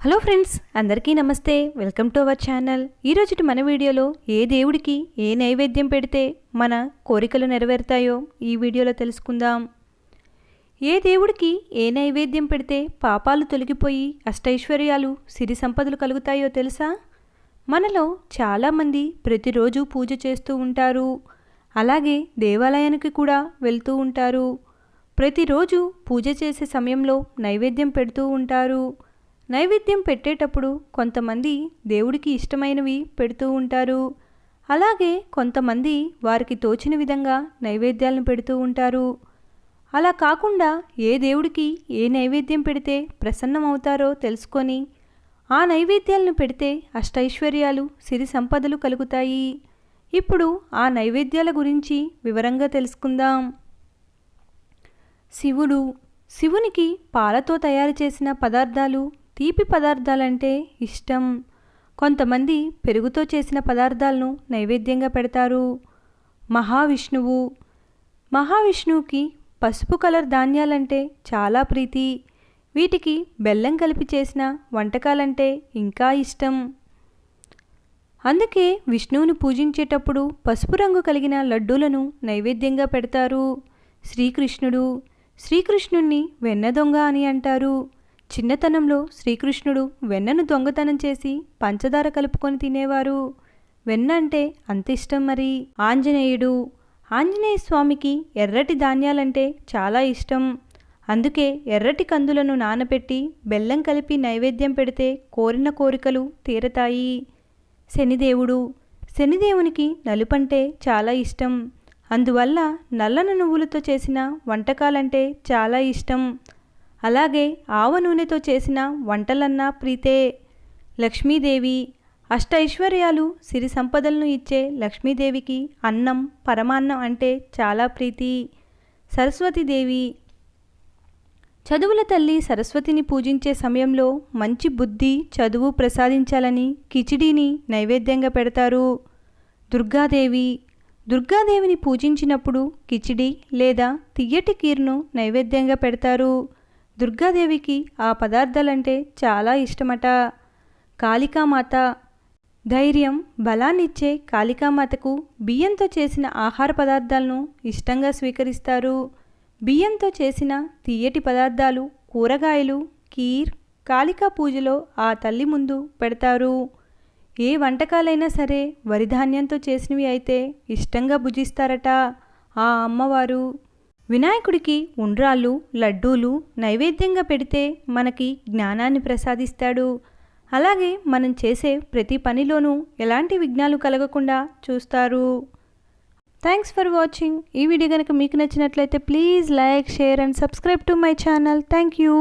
Hello friends అందరికీ నమస్తే. Welcome to our channel. ఈరోజుటి మన వీడియోలో ఏ దేవుడికి ఏ నైవేద్యం పెడితే మన కోరికలు నెరవేరుతాయో ఈ వీడియోలో తెలుసుకుందాం. ఏ దేవుడికి ఏ నైవేద్యం పెడితే పాపాలు తొలగిపోయి అష్టైశ్వర్యాలు సిరి సంపదలు కలుగుతాయో తెలుసా? మనలో చాలామంది ప్రతిరోజు పూజ చేస్తూ ఉంటారు. అలాగే దేవాలయానికి కూడా వెళ్తూ ఉంటారు. ప్రతిరోజు పూజ చేసే సమయంలో నైవేద్యం పెడుతూ ఉంటారు. నైవేద్యం పెట్టేటప్పుడు కొంతమంది దేవుడికి ఇష్టమైనవి పెడుతూ ఉంటారు. అలాగే కొంతమంది వారికి తోచిన విధంగా నైవేద్యాలను పెడుతూ ఉంటారు. అలా కాకుండా ఏ దేవుడికి ఏ నైవేద్యం పెడితే ప్రసన్నమవుతారో తెలుసుకొని ఆ నైవేద్యాలను పెడితే అష్టైశ్వర్యాలు సిరి సంపదలు కలుగుతాయి. ఇప్పుడు ఆ నైవేద్యాల గురించి వివరంగా తెలుసుకుందాం. శివుడు శివునికి పాలతో తయారు చేసిన పదార్థాలు తీపి పదార్థాలంటే ఇష్టం. కొంతమంది పెరుగుతో చేసిన పదార్థాలను నైవేద్యంగా పెడతారు. మహావిష్ణువు. మహావిష్ణువుకి పసుపు కలర్ ధాన్యాలంటే చాలా ప్రీతి. వీటికి బెల్లం కలిపి చేసిన వంటకాలంటే ఇంకా ఇష్టం. అందుకే విష్ణువుని పూజించేటప్పుడు పసుపు రంగు కలిగిన లడ్డూలను నైవేద్యంగా పెడతారు. శ్రీకృష్ణుడు. శ్రీకృష్ణుణ్ణి వెన్న దొంగ అని అంటారు. చిన్నతనంలో శ్రీకృష్ణుడు వెన్నను దొంగతనం చేసి పంచదార కలుపుకొని తినేవారు. వెన్న అంటే అంత ఇష్టం మరి. ఆంజనేయుడు ఆంజనేయ స్వామికి ఎర్రటి ధాన్యాలంటే చాలా ఇష్టం. అందుకే ఎర్రటి కందులను నానబెట్టి బెల్లం కలిపి నైవేద్యం పెడితే కోరిన కోరికలు తీరతాయి. శనిదేవుడు శనిదేవునికి నలుపంటే చాలా ఇష్టం. అందువల్ల నల్లన నువ్వులతో చేసిన వంటకాలంటే చాలా ఇష్టం. అలాగే ఆవ నూనెతో చేసిన వంటలన్నా ప్రీతే. లక్ష్మీదేవి అష్టైశ్వర్యాలు సిరి సంపదలను ఇచ్చే లక్ష్మీదేవికి అన్నం పరమాన్నం అంటే చాలా ప్రీతి. సరస్వతీదేవి చదువుల తల్లి సరస్వతిని పూజించే సమయంలో మంచి బుద్ధి చదువు ప్రసాదించాలని కిచిడీని నైవేద్యంగా పెడతారు. దుర్గాదేవి దుర్గాదేవిని పూజించినప్పుడు కిచిడి లేదా తియ్యటి కీర్ను నైవేద్యంగా పెడతారు. దుర్గాదేవికి ఆ పదార్థాలంటే చాలా ఇష్టమట. కాళికామాత ధైర్యం బలాన్నిచ్చే కాళికామాతకు బియ్యంతో చేసిన ఆహార పదార్థాలను ఇష్టంగా స్వీకరిస్తారు. బియ్యంతో చేసిన తీయటి పదార్థాలు కూరగాయలు కీర్ కాళికా పూజలో ఆ తల్లి ముందు పెడతారు. ఏ వంటకాలైనా సరే వరిధాన్యంతో చేసినవి అయితే ఇష్టంగా భుజిస్తారట ఆ అమ్మవారు. వినాయకుడికి ఉండ్రాళ్ళు లడ్డూలు నైవేద్యంగా పెడితే మనకి జ్ఞానాన్ని ప్రసాదిస్తాడు. అలాగే మనం చేసే ప్రతి పనిలోనూ ఎలాంటి విఘ్నాలు కలగకుండా చూస్తారు. థ్యాంక్స్ ఫర్ వాచింగ్ ఈ వీడియో కనుక మీకు నచ్చినట్లయితే please like share and subscribe to my channel thank you